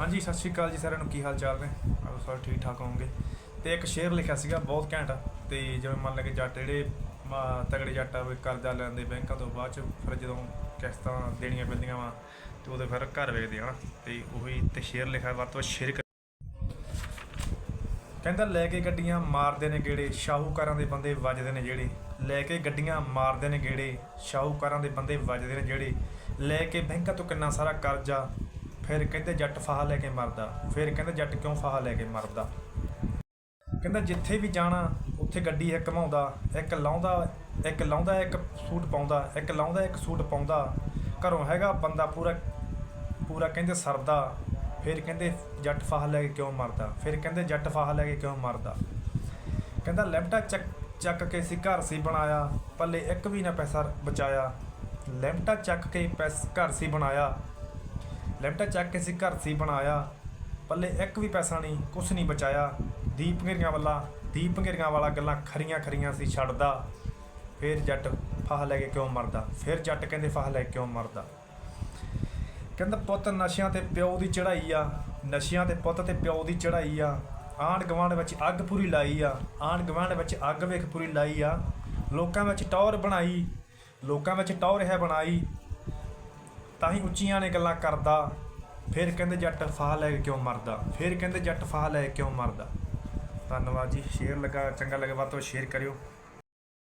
ਹਾਂਜੀ, ਸਤਿ ਸ਼੍ਰੀ ਅਕਾਲ ਜੀ ਸਾਰਿਆਂ ਨੂੰ। ਕੀ ਹਾਲ ਚਾਲ ਨੇ? ਆਪ ਸਾਰੇ ਠੀਕ ਠਾਕ ਹੋਵੋਗੇ। ਤੇ ਇੱਕ ਸ਼ੇਰ ਲਿਖਿਆ ਸੀਗਾ, ਬਹੁਤ ਘੈਂਟ। ਤੇ ਜਿਵੇਂ ਮੰਨ ਲਗੇ ਜੱਟ ਜਿਹੜੇ, ਮ- ਤਗੜੇ ਜੱਟ ਆ, ਵੀ ਕਰਜ਼ਾ ਲੈਂਦੇ ਬੈਂਕਾਂ ਤੋਂ ਬਾਅਦ ਚ ਫਿਰ ਜਦੋਂ ਕਿਸ਼ਤਾਂ ਦੇਣੀਆਂ ਪੈਂਦੀਆਂ ਵਾ, ਤੇ ਉਹਦੇ ਫਿਰ ਘਰ ਵੇਚਦੇ ਆ ਤੇ ਉਹੀ ਤੇ ਸ਼ੇਰ ਲਿਖਿਆ, ਵੱਧ ਤੋਂ ਵੱਧ ਸ਼ੇਰ ਕਹਿੰਦਾ, ਲੈ ਕੇ ਗੱਡੀਆਂ ਮਾਰਦੇ ਨੇ ਗੇੜੇ, ਸ਼ਾਹੂਕਾਰਾਂ ਦੇ ਬੰਦੇ ਵੱਜਦੇ ਨੇ ਜਿਹੜੇ ਲੈ ਕੇ ਗੱਡੀਆਂ ਮਾਰਦੇ ਨੇ ਗੇੜੇ, ਸ਼ਾਹੂਕਾਰਾਂ ਦੇ ਬੰਦੇ ਵੱਜਦੇ ਨੇ ਜਿਹੜੇ ਲੈ ਕੇ ਬੈਂਕਾਂ ਤੋਂ ਕਿੰਨਾ ਸਾਰਾ ਕਰਜ਼ਾ ਫਿਰ ਕਹਿੰਦੇ ਜੱਟ ਫਾਹਾ ਲੈ ਕੇ ਮਰਦਾ, ਫਿਰ ਕਹਿੰਦੇ ਜੱਟ ਕਿਉਂ ਫਾਹਾ ਲੈ ਕੇ ਮਰਦਾ? ਕਹਿੰਦਾ ਜਿੱਥੇ ਵੀ ਜਾਣਾ, ਉੱਥੇ ਗੱਡੀ ਇੱਕ ਘਮਾਉਂਦਾ, ਇੱਕ ਲਾਉਂਦਾ ਇੱਕ ਲਾਉਂਦਾ, ਇੱਕ ਸੂਟ ਪਾਉਂਦਾ, ਇੱਕ ਲਾਉਂਦਾ, ਇੱਕ ਸੂਟ ਪਾਉਂਦਾ। ਘਰੋਂ ਹੈਗਾ ਬੰਦਾ ਪੂਰਾ ਪੂਰਾ ਕਹਿੰਦੇ ਸਰਦਾ, ਫਿਰ ਕਹਿੰਦੇ ਜੱਟ ਫਾਹਾ ਲੈ ਕੇ ਕਿਉਂ ਮਰਦਾ? ਫਿਰ ਕਹਿੰਦੇ ਜੱਟ ਫਾਹਾ ਲੈ ਕੇ ਕਿਉਂ ਮਰਦਾ? ਕਹਿੰਦਾ ਲੈਮਟਾ ਚੱਕ ਚੱਕ ਕੇ ਸੀ ਘਰ ਸੀ ਬਣਾਇਆ, ਪੱਲੇ ਇੱਕ ਵੀ ਨਾ ਪੈਸਾ ਬਚਾਇਆ। ਲੈਮਟਾ ਚੱਕ ਕੇ ਪੈਸ, ਘਰ ਸੀ ਬਣਾਇਆ। ਲੈਪਟਾ ਚੱਕ ਕੇ ਅਸੀਂ ਘਰ ਸੀ ਬਣਾਇਆ। ਪੱਲੇ ਇੱਕ ਵੀ ਪੈਸਾ ਨਹੀਂ, ਕੁਛ ਨਹੀਂ ਬਚਾਇਆ। ਦੀਪ ਘੇਰੀਆਂ ਵਾਲਾ, ਦੀਪ ਘੇਰੀਆਂ ਵਾਲਾ ਗੱਲਾਂ ਖਰੀਆਂ ਖਰੀਆਂ ਸੀ ਛੱਡਦਾ। ਫਿਰ ਜੱਟ ਫਾਹ ਲੈ ਕੇ ਕਿਉਂ ਮਰਦਾ? ਫਿਰ ਜੱਟ ਕਹਿੰਦੇ ਫਾਹ ਲੈ ਕੇ ਕਿਉਂ ਮਰਦਾ? ਕਹਿੰਦਾ ਪੁੱਤ ਨਸ਼ਿਆਂ ਤੇ ਪਿਓ ਦੀ ਚੜਾਈ ਆ। ਨਸ਼ਿਆਂ ਤੇ ਪੁੱਤ ਤੇ ਪਿਓ ਦੀ ਚੜਾਈ ਆ। ਆਂਢ ਗੁਆਂਢ ਵਿੱਚ ਅੱਗ ਪੂਰੀ ਲਾਈ ਆ। ਆਂਢ ਗੁਆਂਢ ਵਿੱਚ ਅੱਗ ਵੇਖ ਪੂਰੀ ਲਾਈ ਆ। ਲੋਕਾਂ ਵਿੱਚ ਟੌਰ ਬਣਾਈ। ਲੋਕਾਂ ਵਿੱਚ ਟੌਰ ਹੈ ਬਣਾਈ। ਤਾਂ ਹੀ ਉੱਚੀਆਂ ਨੇ ਗੱਲਾਂ ਕਰਦਾ, ਫਿਰ ਕਹਿੰਦੇ ਜੱਟ ਫਾਹ ਲੈ ਕੇ ਕਿਉਂ ਮਰਦਾ? ਫਿਰ ਕਹਿੰਦੇ ਜੱਟ ਫਾਹ ਲੈ ਕੇ ਕਿਉਂ ਮਰਦਾ? ਧੰਨਵਾਦ ਜੀ, ਸ਼ੇਅਰ ਲੱਗਾ, ਚੰਗਾ ਲੱਗਾ, ਵੱਧ ਤੋਂ ਸ਼ੇਅਰ ਕਰਿਓ।